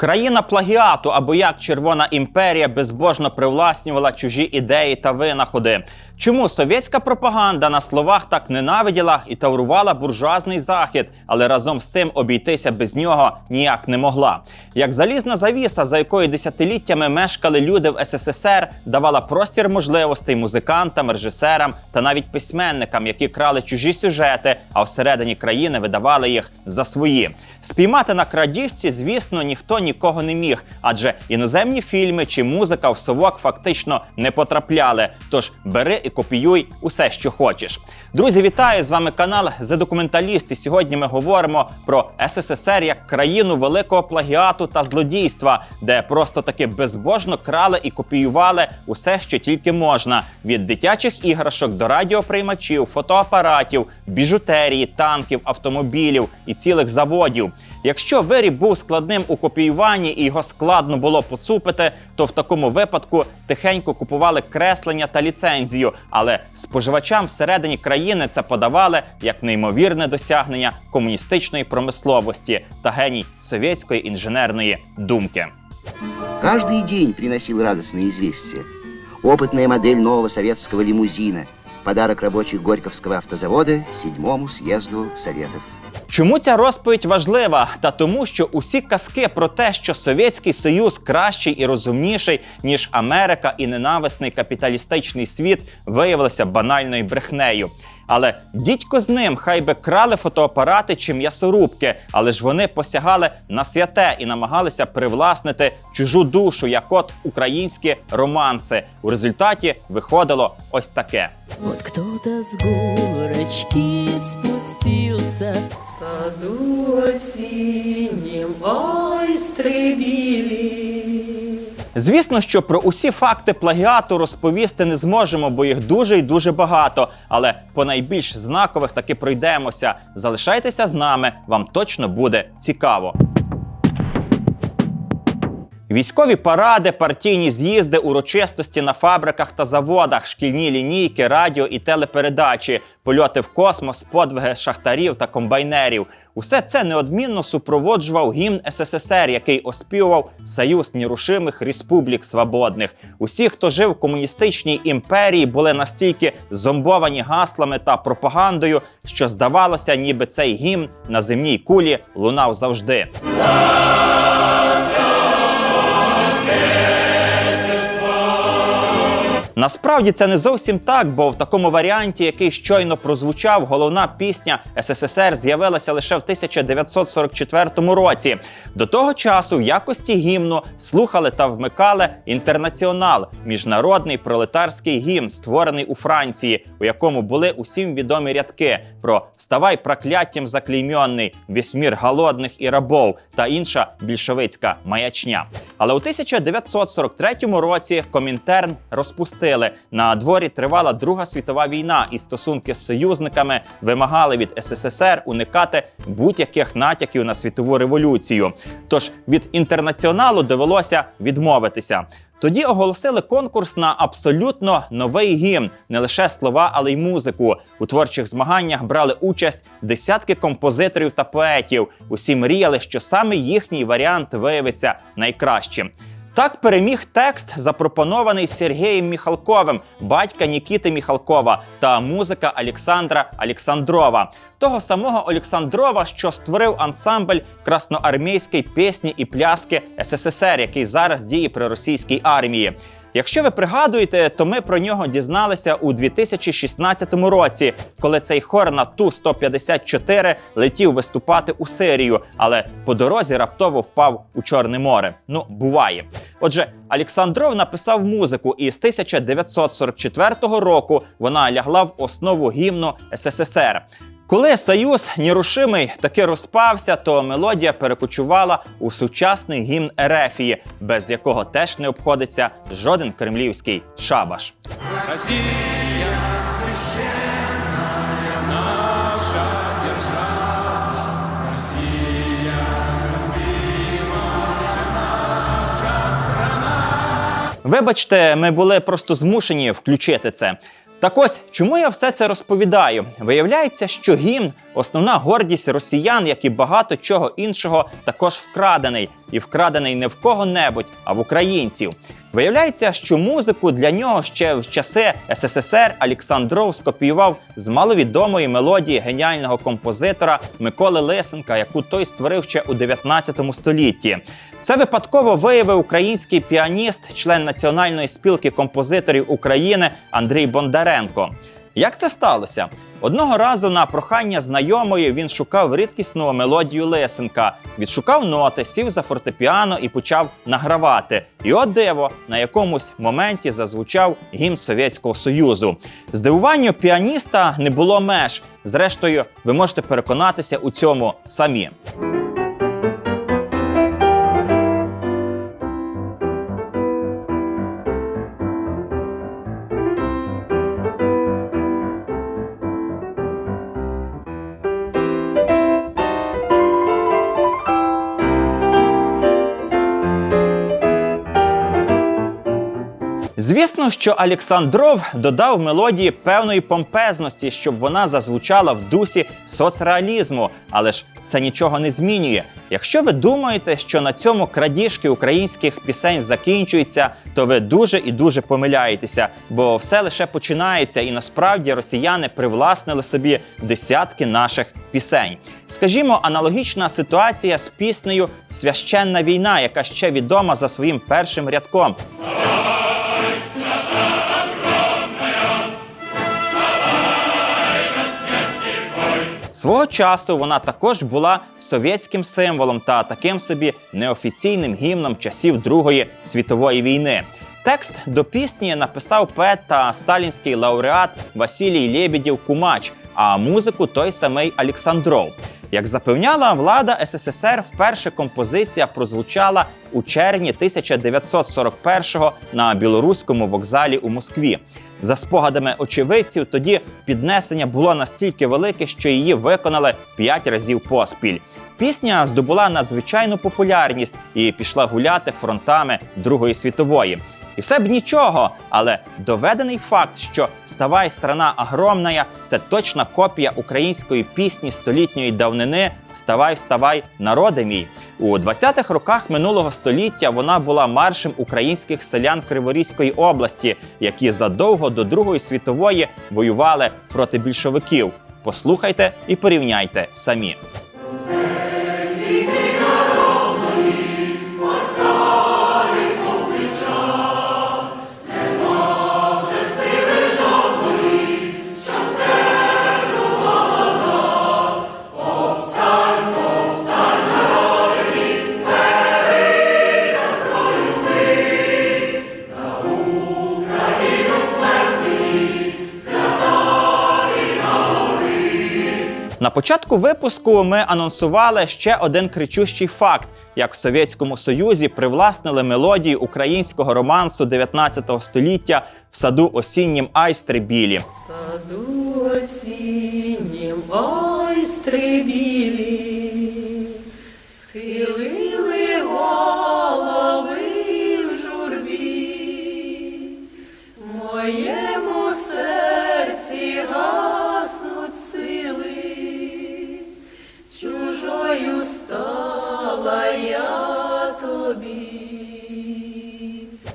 Країна плагіату або як Червона імперія безбожно привласнювала чужі ідеї та винаходи. Чому совєтська пропаганда на словах так ненавиділа і таврувала буржуазний захід, але разом з тим обійтися без нього ніяк не могла. Як залізна завіса, за якою десятиліттями мешкали люди в СССР, давала простір можливостей музикантам, режисерам та навіть письменникам, які крали чужі сюжети, а всередині країни видавали їх за свої. Спіймати на крадіжці, звісно, ніхто нікого не міг, адже іноземні фільми чи музика в совок фактично не потрапляли. Тож бери і копіюй усе, що хочеш. Друзі, вітаю! З вами канал «The Документаліст» І сьогодні ми говоримо про СССР як країну великого плагіату та злодійства, де просто таки безбожно крали і копіювали усе, що тільки можна: від дитячих іграшок до радіоприймачів, фотоапаратів, біжутерії, танків, автомобілів і цілих заводів. Якщо виріб був складним у копіюванні і його складно було поцупити, то в такому випадку тихенько купували креслення та ліцензію, але споживачам всередині країни це подавали як неймовірне досягнення комуністичної промисловості та геній совєтської інженерної думки. Каждый день приносил радостные известия. Опытная модель нового советского лимузина. Подарок рабочих Горьковского автозавода седьмому съезду Советов. Чому ця розповідь важлива? Та тому, що усі казки про те, що Совєтський Союз кращий і розумніший, ніж Америка і ненависний капіталістичний світ, виявилися банальною брехнею. Але дідько з ним, хай би крали фотоапарати чи м'ясорубки, але ж вони посягали на святе і намагалися привласнити чужу душу, як от українські романси. У результаті виходило ось таке. Вот кто-то с горочки спустился В саду осеннем ойстры били Звісно, що про усі факти плагіату розповісти не зможемо, бо їх дуже і дуже багато. Але по найбільш знакових таки пройдемося. Залишайтеся з нами, вам точно буде цікаво. Військові паради, партійні з'їзди, урочистості на фабриках та заводах, шкільні лінійки, радіо і телепередачі, польоти в космос, подвиги шахтарів та комбайнерів. Усе це неодмінно супроводжував гімн СССР, який оспівував Союз нерушимих республік свободних. Усі, хто жив в комуністичній імперії, були настільки зомбовані гаслами та пропагандою, що здавалося, ніби цей гімн на земній кулі лунав завжди. Насправді це не зовсім так, бо в такому варіанті, який щойно прозвучав, головна пісня СССР з'явилася лише в 1944 році. До того часу в якості гімну слухали та вмикали інтернаціонал, міжнародний пролетарський гімн, створений у Франції, у якому були усім відомі рядки про «Вставай прокляттям заклеймьонний, весь мір голодних і рабов та інша більшовицька маячня. Але у 1943 році Комінтерн розпустили. На дворі тривала Друга світова війна, і стосунки з союзниками вимагали від СССР уникати будь-яких натяків на світову революцію. Тож від інтернаціоналу довелося відмовитися. Тоді оголосили конкурс на абсолютно новий гімн, не лише слова, але й музику. У творчих змаганнях брали участь десятки композиторів та поетів. Усі мріяли, що саме їхній варіант виявиться найкращим. Так переміг текст, запропонований Сергієм Міхалковим, батька Нікіти Міхалкова, та музика Олександра Олександрова, того самого Олександрова, що створив ансамбль красноармійської пісні і пляски СССР, який зараз діє при російській армії. Якщо ви пригадуєте, то ми про нього дізналися у 2016 році, коли цей хор на ту 154 летів виступати у Сирію, але по дорозі раптово впав у Чорне море. Ну, буває. Отже, Олександров написав музику, і з 1944 року вона лягла в основу гімну СССР. Коли Союз нерушимий таки розпався, то мелодія перекочувала у сучасний гімн Ерефії, без якого теж не обходиться жоден кремлівський шабаш. Росія, наша держава, Росія, наша Вибачте, ми були просто змушені включити це. Так ось, чому я все це розповідаю? Виявляється, що гімн основна гордість росіян, як і багато чого іншого, також вкрадений, і вкрадений не в кого-небудь, а в українців. Виявляється, що музику для нього ще в часи СССР Олександров скопіював з маловідомої мелодії геніального композитора Миколи Лисенка, яку той створив ще у 19 столітті. Це випадково виявив український піаніст, член Національної спілки композиторів України Андрій Бондаренко. Як це сталося? Одного разу на прохання знайомої він шукав рідкісну мелодію Лисенка, відшукав ноти, сів за фортепіано і почав награвати. І от диво, на якомусь моменті зазвучав гімн Совєтського Союзу. Здивуванню піаніста не було меж. Зрештою, ви можете переконатися у цьому самі. Звісно, що Олександров додав мелодії певної помпезності, щоб вона зазвучала в дусі соцреалізму, але ж це нічого не змінює. Якщо ви думаєте, що на цьому крадіжки українських пісень закінчуються, то ви дуже і дуже помиляєтеся, бо все лише починається, і насправді росіяни привласнили собі десятки наших пісень. Скажімо, аналогічна ситуація з піснею Священна війна, яка ще відома за своїм першим рядком. Свого часу вона також була совєтським символом та таким собі неофіційним гімном часів Другої світової війни. Текст до пісні написав поет та сталінський лауреат Василій Лєбідєв Кумач, а музику той самий Олександров. Як запевняла влада СССР, вперше композиція прозвучала у червні 1941-го на білоруському вокзалі у Москві. За спогадами очевидців, тоді піднесення було настільки велике, що її виконали п'ять разів поспіль. Пісня здобула надзвичайну популярність і пішла гуляти фронтами Другої світової. І все б нічого, але доведений факт, що «Вставай, страна огромная» – це точна копія української пісні столітньої давнини Вставай, вставай, народи мій. У 20-х роках минулого століття вона була маршем українських селян Криворізької області, які задовго до Другої світової воювали проти більшовиків. Послухайте і порівняйте самі. Початку випуску ми анонсували ще один кричущий факт: як в Совєтському Союзі привласнили мелодії українського романсу 19 століття в саду осіннім Айстрибілі. саду осіннім айстри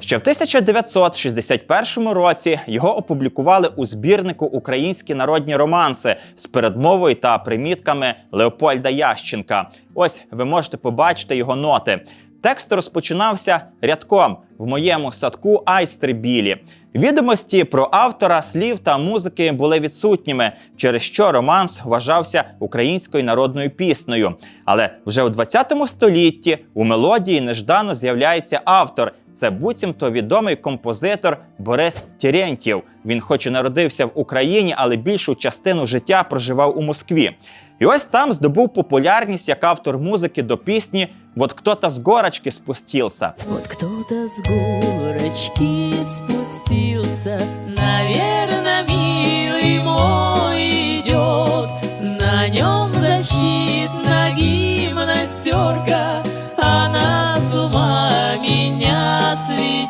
Ще в 1961 році його опублікували у збірнику Українські народні романси з передмовою та примітками Леопольда Ященка. Ось ви можете побачити його ноти. Текст розпочинався рядком в моєму садку айстри білі. Відомості про автора слів та музики були відсутніми, через що романс вважався українською народною піснею. Але вже у 20 столітті у мелодії неждано з'являється автор. Це буцімто відомий композитор Борис Терентьєв. Він, хоч і народився в Україні, але більшу частину життя проживав у Москві. І ось там здобув популярність як автор музики до пісні «Вот кто-то з горочки спустился». Вот кто-то с горочки спустился, Наверно, милый мой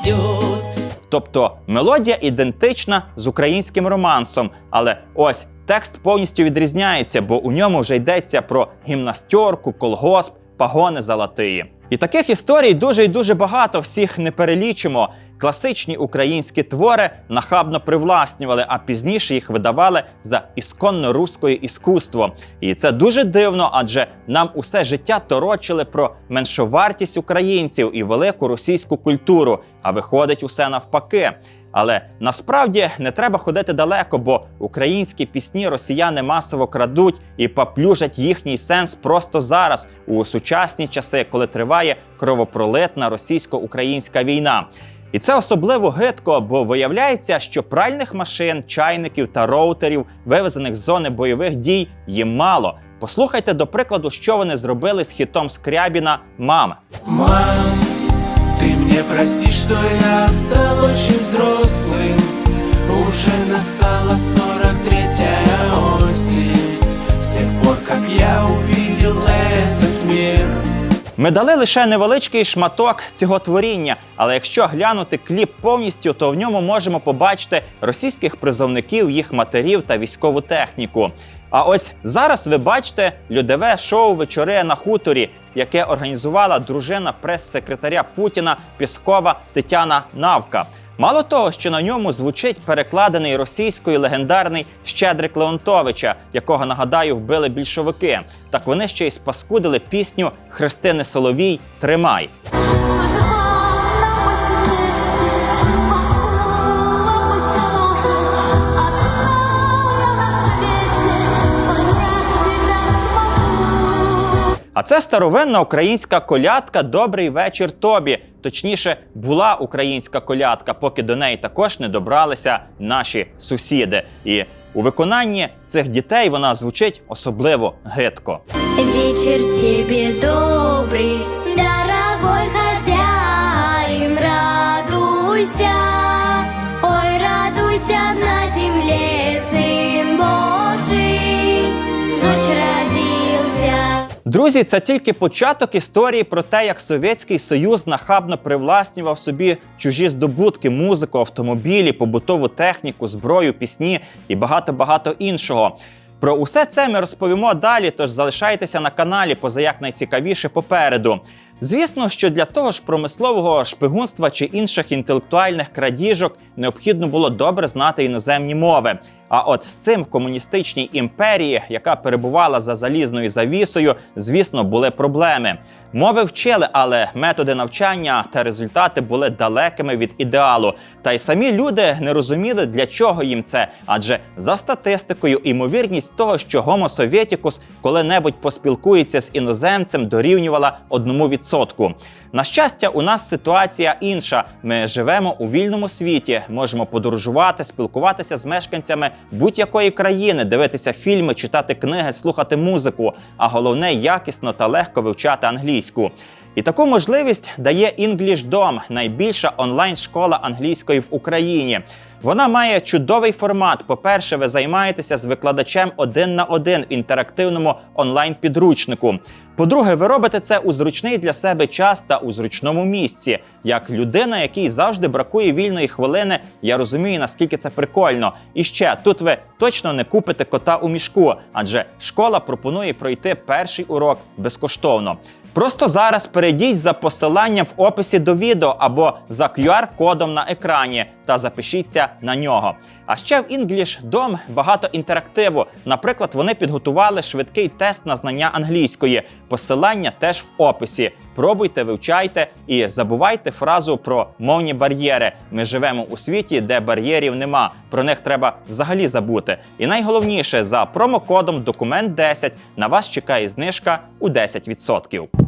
сведет. Тобто мелодія ідентична з українським романсом, але ось текст повністю відрізняється, бо у ньому вже йдеться про гімнастерку, колгосп, пагони золотиї. І таких історій дуже і дуже багато, всіх не перелічимо. Класичні українські твори нахабно привласнювали, а пізніше їх видавали за ісконно руське іскусство. І це дуже дивно, адже нам усе життя торочили про меншовартість українців і велику російську культуру. А виходить усе навпаки. Але насправді не треба ходити далеко, бо українські пісні росіяни масово крадуть і поплюжать їхній сенс просто зараз, у сучасні часи, коли триває кровопролитна російсько-українська війна. І це особливо гидко, бо виявляється, що пральних машин, чайників та роутерів, вивезених з зони бойових дій, їм мало. Послухайте, до прикладу, що вони зробили з хітом Скрябіна Мама. Мам, ты мне прости, что я стал очень взрослым Уже настала 43-я осень С тех пор, как я увидел этот мир ми дали лише невеличкий шматок цього творіння, але якщо глянути кліп повністю, то в ньому можемо побачити російських призовників, їх матерів та військову техніку. А ось зараз ви бачите льодове шоу Вечори на хуторі, яке організувала дружина прес-секретаря Путіна Піскова Тетяна Навка. Мало того, що на ньому звучить перекладений російською легендарний Щедрик Леонтовича, якого нагадаю вбили більшовики. Так вони ще й спаскудили пісню Христини Соловій Тримай. А це старовинна українська колядка Добрий вечір тобі. Точніше, була українська колядка, поки до неї також не добралися наші сусіди. І у виконанні цих дітей вона звучить особливо гидко. Вечір тобі добрый, Друзі, це тільки початок історії про те, як Совєтський Союз нахабно привласнював собі чужі здобутки, музику, автомобілі, побутову техніку, зброю, пісні і багато-багато іншого. Про усе це ми розповімо далі, тож залишайтеся на каналі, поза як найцікавіше попереду. Звісно, що для того ж промислового шпигунства чи інших інтелектуальних крадіжок необхідно було добре знати іноземні мови. А от з цим в комуністичній імперії, яка перебувала за залізною завісою, звісно, були проблеми. Мови вчили, але методи навчання та результати були далекими від ідеалу. Та й самі люди не розуміли, для чого їм це. Адже за статистикою, імовірність того, що Homo Sovieticus коли-небудь поспілкується з іноземцем, дорівнювала одному відсотку. На щастя, у нас ситуація інша. Ми живемо у вільному світі, можемо подорожувати, спілкуватися з мешканцями будь-якої країни, дивитися фільми, читати книги, слухати музику, а головне якісно та легко вивчати англійську. І таку можливість дає EnglishDom, найбільша онлайн-школа англійської в Україні. Вона має чудовий формат. По-перше, ви займаєтеся з викладачем один на один в інтерактивному онлайн-підручнику. По-друге, ви робите це у зручний для себе час та у зручному місці. Як людина, якій завжди бракує вільної хвилини, я розумію, наскільки це прикольно. І ще тут ви точно не купите кота у мішку, адже школа пропонує пройти перший урок безкоштовно. Просто зараз перейдіть за посиланням в описі до відео або за QR-кодом на екрані та запишіться на нього. А ще в EnglishDom багато інтерактиву. Наприклад, вони підготували швидкий тест на знання англійської. Посилання теж в описі. Пробуйте, вивчайте і забувайте фразу про мовні бар'єри. Ми живемо у світі, де бар'єрів нема. Про них треба взагалі забути. І найголовніше за промокодом документ 10 на вас чекає знижка у 10%.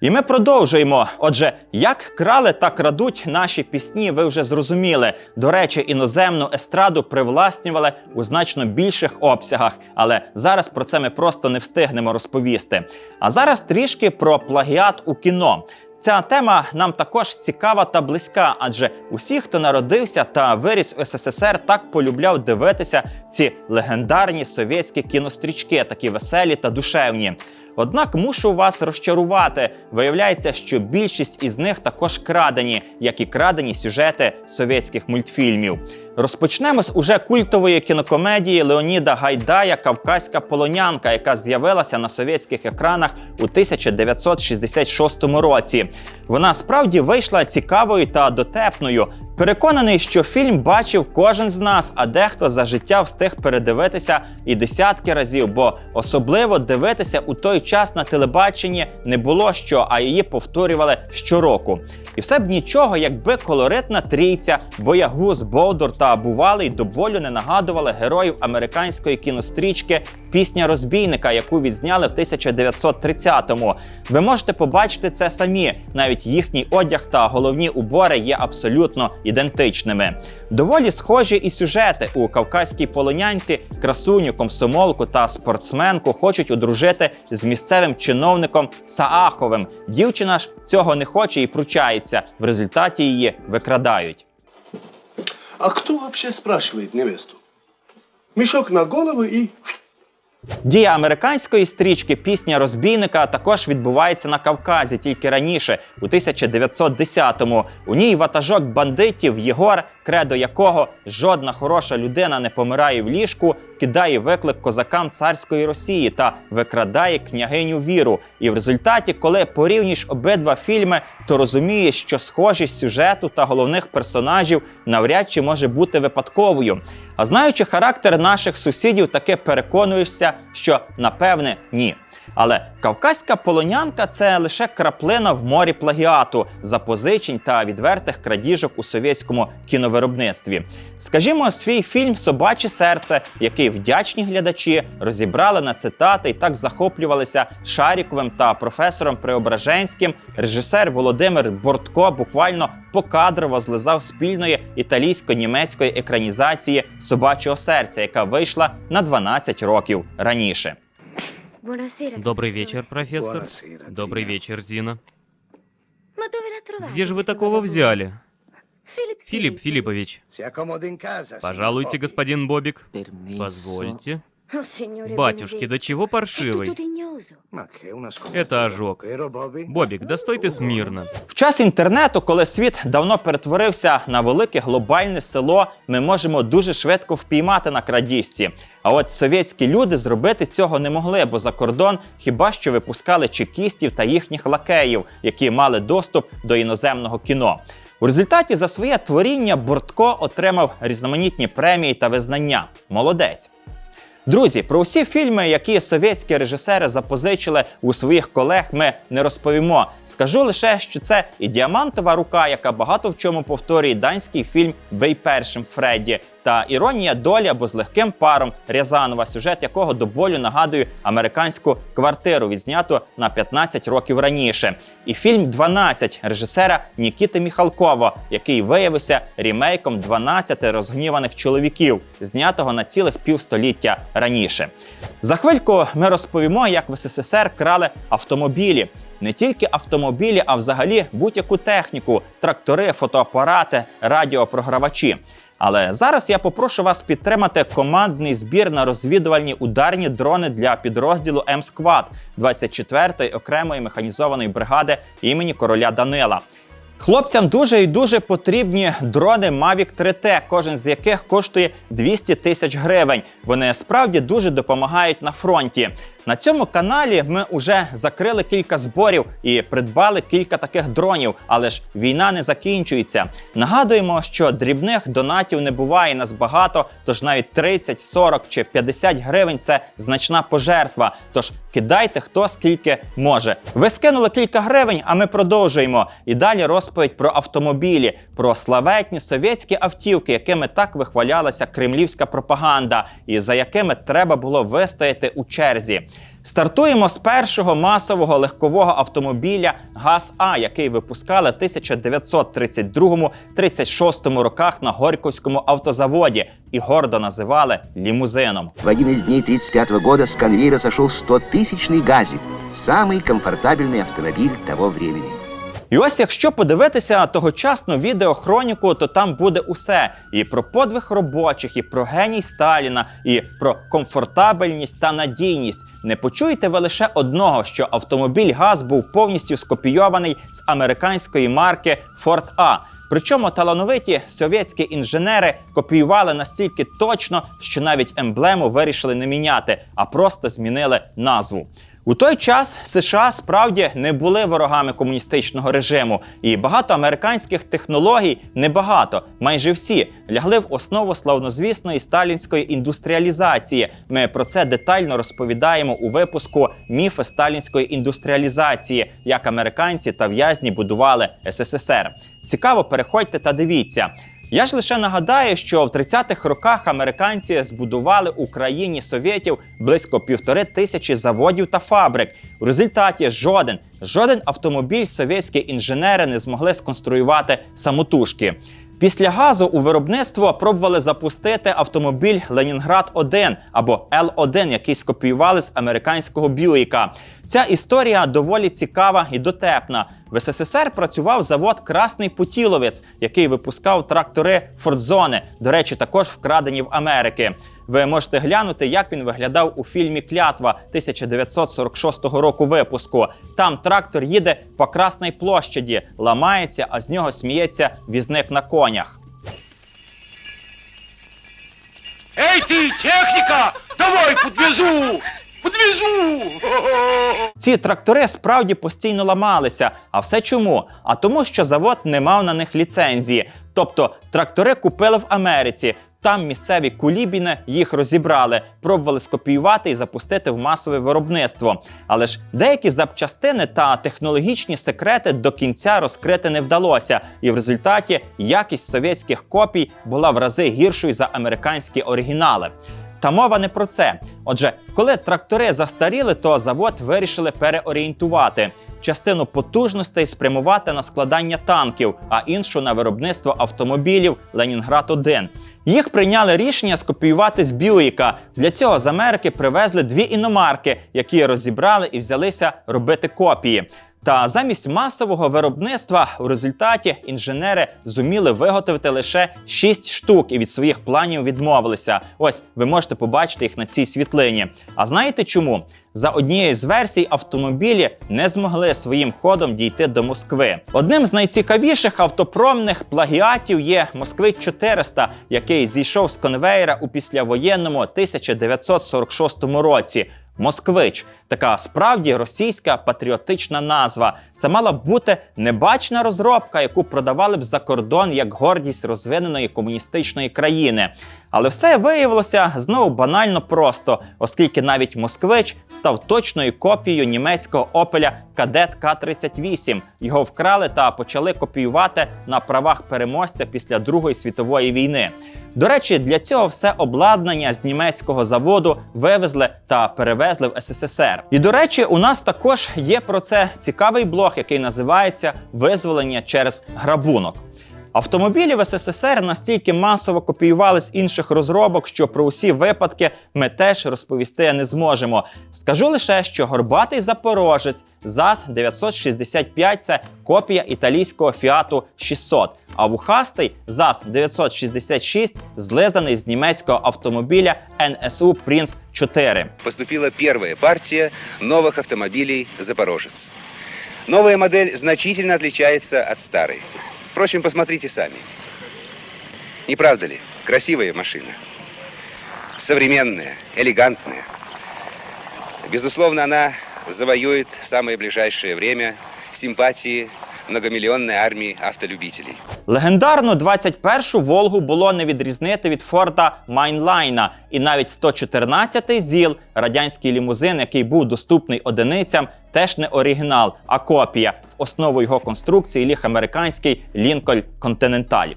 І ми продовжуємо. Отже, як крали та крадуть наші пісні, ви вже зрозуміли. До речі, іноземну естраду привласнювали у значно більших обсягах, але зараз про це ми просто не встигнемо розповісти. А зараз трішки про плагіат у кіно. Ця тема нам також цікава та близька, адже усі, хто народився та виріс в СССР, так полюбляв дивитися ці легендарні совєтські кінострічки, такі веселі та душевні. Однак мушу вас розчарувати. Виявляється, що більшість із них також крадені, як і крадені сюжети совєтських мультфільмів. Розпочнемо з уже культової кінокомедії Леоніда Гайдая Кавказька полонянка, яка з'явилася на совєтських екранах у 1966 році. Вона справді вийшла цікавою та дотепною. Переконаний, що фільм бачив кожен з нас, а дехто за життя встиг передивитися і десятки разів, бо особливо дивитися у той час на телебаченні не було що, а її повторювали щороку. І все б нічого, якби колоритна трійця, боягуз, Болдор та бувалий до болю не нагадували героїв американської кінострічки Пісня розбійника, яку відзняли в 1930-му. Ви можете побачити це самі. Навіть їхній одяг та головні убори є абсолютно ідентичними. Доволі схожі і сюжети у кавказькій полонянці, красуню, комсомолку та спортсменку хочуть одружити з місцевим чиновником Сааховим. Дівчина ж цього не хоче і пручається. В результаті її викрадають. А кто вообще спрашивает невесту? Мешок на голову и... Дія американської стрічки Пісня розбійника також відбувається на Кавказі, тільки раніше, у 1910-му. У ній ватажок бандитів Єгор, кредо якого жодна хороша людина не помирає в ліжку, кидає виклик козакам царської Росії та викрадає княгиню Віру. І в результаті, коли порівнюєш обидва фільми, то розумієш, що схожість сюжету та головних персонажів навряд чи може бути випадковою. А знаючи характер наших сусідів, таки переконуєшся, що напевне ні. Але кавказька полонянка це лише краплина в морі плагіату, запозичень та відвертих крадіжок у совєтському кіновиробництві Скажімо, свій фільм Собаче серце, який вдячні глядачі розібрали на цитати і так захоплювалися Шаріковим та професором Преображенським. Режисер Володимир Бортко буквально покадрово злизав спільної італійсько-німецької екранізації собачого серця, яка вийшла на 12 років раніше. Добрый вечер, профессор. Добрый вечер, Зина. Где же вы такого взяли? Филипп Филиппович. Пожалуйте, господин Бобик. Позвольте. Батюшки, до чего паршивый? Это ожог. Бобик, да стой ты смирно. В час інтернету, коли світ давно перетворився на велике глобальне село, ми можемо дуже швидко впіймати на крадіжці. А от совєтські люди зробити цього не могли, бо за кордон хіба що випускали чекістів та їхніх лакеїв, які мали доступ до іноземного кіно. У результаті за своє творіння Бортко отримав різноманітні премії та визнання. Молодець. Друзі, про всі фільми, які совєтські режисери запозичили у своїх колег, ми не розповімо. Скажу лише, що це і діамантова рука, яка багато в чому повторює данський фільм Бей першим Фредді, та іронія долі або з легким паром Рязанова, сюжет якого до болю нагадує американську квартиру, відзняту на 15 років раніше. І фільм «12» режисера Нікіти Міхалкова, який виявився рімейком «12 розгніваних чоловіків, знятого на цілих півстоліття раніше. За хвильку ми розповімо, як в СССР крали автомобілі. Не тільки автомобілі, а взагалі будь-яку техніку, трактори, фотоапарати, радіопрогравачі. Але зараз я попрошу вас підтримати командний збір на розвідувальні ударні дрони для підрозділу М-Сквад 24-ї окремої механізованої бригади імені короля Данила. Хлопцям дуже і дуже потрібні дрони Mavic 3T, кожен з яких коштує 200 тисяч гривень. Вони справді дуже допомагають на фронті. На цьому каналі ми вже закрили кілька зборів і придбали кілька таких дронів, але ж війна не закінчується. Нагадуємо, що дрібних донатів не буває нас багато, тож навіть 30, 40 чи 50 гривень це значна пожертва. Тож кидайте хто скільки може. Ви скинули кілька гривень, а ми продовжуємо. І далі розповідь про автомобілі, про славетні совєтські автівки, якими так вихвалялася кремлівська пропаганда, і за якими треба було вистояти у черзі. Стартуємо з першого масового легкового автомобіля ГАЗ-А, який випускали в 1932-36 роках на Горьковському автозаводі і гордо називали лімузином. В один из дней 1935 года с конвейера сошел 100-тысячный «Газик», самый комфортабельный автомобиль того времени. І ось якщо подивитися тогочасну відеохроніку, то там буде усе: і про подвиг робочих, і про геній Сталіна, і про комфортабельність та надійність. Не почуєте ви лише одного, що автомобіль ГАЗ був повністю скопійований з американської марки Ford A. Причому талановиті совєтські інженери копіювали настільки точно, що навіть емблему вирішили не міняти, а просто змінили назву. У той час США справді не були ворогами комуністичного режиму, і багато американських технологій, небагато, майже всі лягли в основу славнозвісної сталінської індустріалізації. Ми про це детально розповідаємо у випуску Міфи сталінської індустріалізації, як американці та в'язні будували СССР. Цікаво, переходьте та дивіться. Я ж лише нагадаю, що в 30-х роках американці збудували Україні совєтів близько півтори тисячі заводів та фабрик. У результаті жоден, жоден автомобіль совєтські інженери не змогли сконструювати самотужки. Після газу у виробництво пробували запустити автомобіль Ленінград 1 або Л1, який скопіювали з американського Бюїка. Ця історія доволі цікава і дотепна. В СССР працював завод Красний Путіловець, який випускав трактори Фордзони, до речі, також вкрадені в Америки. Ви можете глянути, як він виглядав у фільмі Клятва 1946 року випуску. Там трактор їде по Красній площаді, ламається, а з нього сміється візник на конях. Эй ты, техника! Давай, подвезу! Подвезу! Ці трактори справді постійно ламалися. А все чому? А тому, що завод не мав на них ліцензії. Тобто трактори купили в Америці. Там місцеві кулібіни їх розібрали, пробували скопіювати і запустити в масове виробництво. Але ж деякі запчастини та технологічні секрети до кінця розкрити не вдалося, і в результаті якість совєтських копій була в рази гіршою за американські оригінали. Та мова не про це. Отже, коли трактори застаріли, то завод вирішили переорієнтувати частину потужностей спрямувати на складання танків, а іншу на виробництво автомобілів Ленінград 1 Їх прийняли рішення скопіювати з Бюїка. Для цього з Америки привезли дві іномарки, які розібрали і взялися робити копії. Та замість масового виробництва у результаті інженери зуміли виготовити лише 6 штук і від своїх планів відмовилися. Ось ви можете побачити їх на цій світлині. А знаєте чому? За однією з версій автомобілі не змогли своїм ходом дійти до Москви. Одним з найцікавіших автопромних плагіатів є Москвич 400, який зійшов з конвейера у післявоєнному 1946 році. Москвич така справді російська патріотична назва. Це мала б бути небачна розробка, яку продавали б за кордон як гордість розвиненої комуністичної країни. Але все виявилося знову банально просто, оскільки навіть москвич став точною копією німецького опеля Кадет К-38. Його вкрали та почали копіювати на правах переможця після Другої світової війни. До речі, для цього все обладнання з німецького заводу вивезли та перевезли в СССР. І до речі, у нас також є про це цікавий блог, який називається Визволення через грабунок. Автомобілі в СССР настільки масово копіювали з інших розробок, що про усі випадки ми теж розповісти не зможемо. Скажу лише, що горбатий запорожець ЗАЗ 965 це копія італійського Фіату 600, а вухастий ЗАЗ 966 злизаний з німецького автомобіля NSU Prince 4. поступила первая партия новых автомобилей «Запорожец». Новая модель значительно отличается от старой. Впрочем, посмотрите сами. Не правда ли? Красивая машина. Современная, элегантная. Безусловно, она завоюет в самое ближайшее время симпатии многомиллионной армії автолюбителів. Легендарну 21-шу Волгу було не відрізнити від Форда Майнлайна, і навіть 114-й ЗІЛ, радянський лімузин, який був доступний одиницям, теж не оригінал, а копія. В основу його конструкції ліг американський Лінкольн Континенталь.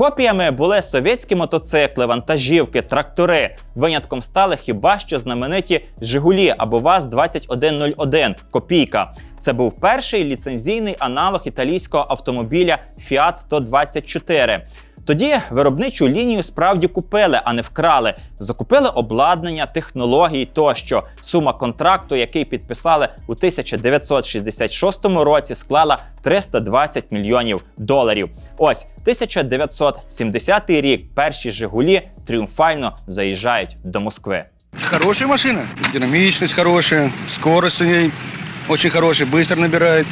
Копіями були совєтські мотоцикли, вантажівки, трактори. Винятком стали хіба що знамениті Жигулі або ВАЗ-2101 Копійка. Це був перший ліцензійний аналог італійського автомобіля Fiat 124. Тоді виробничу лінію справді купили, а не вкрали. Закупили обладнання, технології тощо. Сума контракту, який підписали у 1966 році, склала 320 мільйонів доларів. Ось 1970 рік. Перші Жигулі тріумфально заїжджають до Москви. Хорошая машина. Динамичность хорошая, скорость у ней очень хорошая, быстро набирает.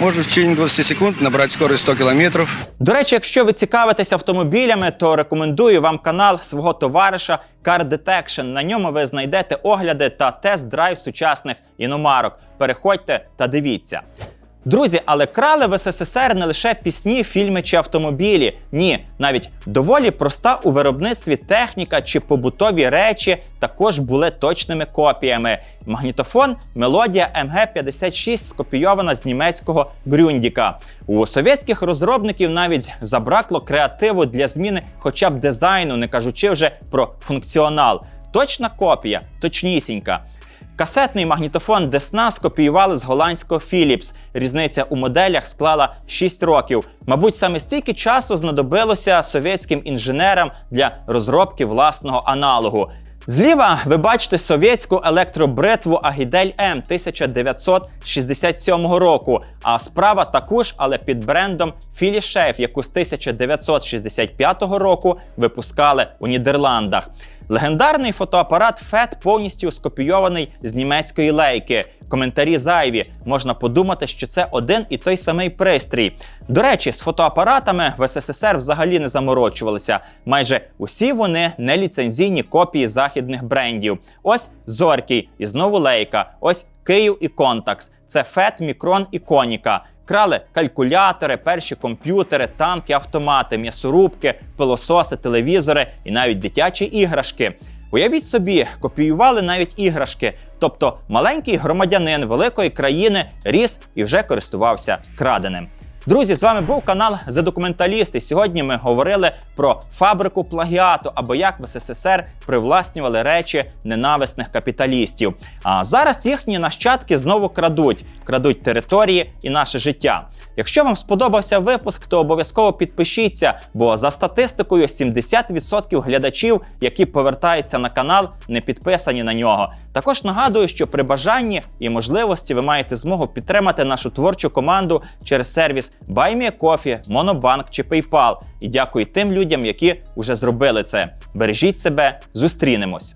Можно в течение 20 секунд набрати скорость 100 кілометрів. До речі, якщо ви цікавитесь автомобілями, то рекомендую вам канал свого товариша Car Detection. На ньому ви знайдете огляди та тест-драйв сучасних іномарок. Переходьте та дивіться. Друзі, але крали в СССР не лише пісні, фільми чи автомобілі. Ні, навіть доволі проста у виробництві техніка чи побутові речі також були точними копіями. Магнітофон мелодія МГ-56 скопійована з німецького Грюндіка. У совєтських розробників навіть забракло креативу для зміни хоча б дизайну, не кажучи вже про функціонал. Точна копія, точнісінька. Касетний магнітофон Десна скопіювали з голландського Philips. Різниця у моделях склала 6 років. Мабуть, саме стільки часу знадобилося совєтським інженерам для розробки власного аналогу. Зліва ви бачите совєтську електробритву Агідель М 1967 року. А справа таку ж, але під брендом Philips яку з 1965 року випускали у Нідерландах. Легендарний фотоапарат FET повністю скопійований з німецької лейки. Коментарі зайві. Можна подумати, що це один і той самий пристрій. До речі, з фотоапаратами в СССР взагалі не заморочувалися. Майже усі вони неліцензійні копії західних брендів. Ось Зоркій і знову лейка. Ось Київ і Контакс. Це FET, Мікрон і Коніка. Крали калькулятори, перші комп'ютери, танки, автомати, м'ясорубки, пилососи, телевізори і навіть дитячі іграшки. Уявіть собі, копіювали навіть іграшки. Тобто маленький громадянин великої країни ріс і вже користувався краденим. Друзі, з вами був канал «За документаліст» Сьогодні ми говорили про фабрику плагіату або як в СССР привласнювали речі ненависних капіталістів. А зараз їхні нащадки знову крадуть, крадуть території і наше життя. Якщо вам сподобався випуск, то обов'язково підпишіться, бо за статистикою 70% глядачів, які повертаються на канал, не підписані на нього. Також нагадую, що при бажанні і можливості ви маєте змогу підтримати нашу творчу команду через сервіс BuyMeCoffee, Monobank чи PayPal. І дякую тим людям, які вже зробили це. Бережіть себе, зустрінемось.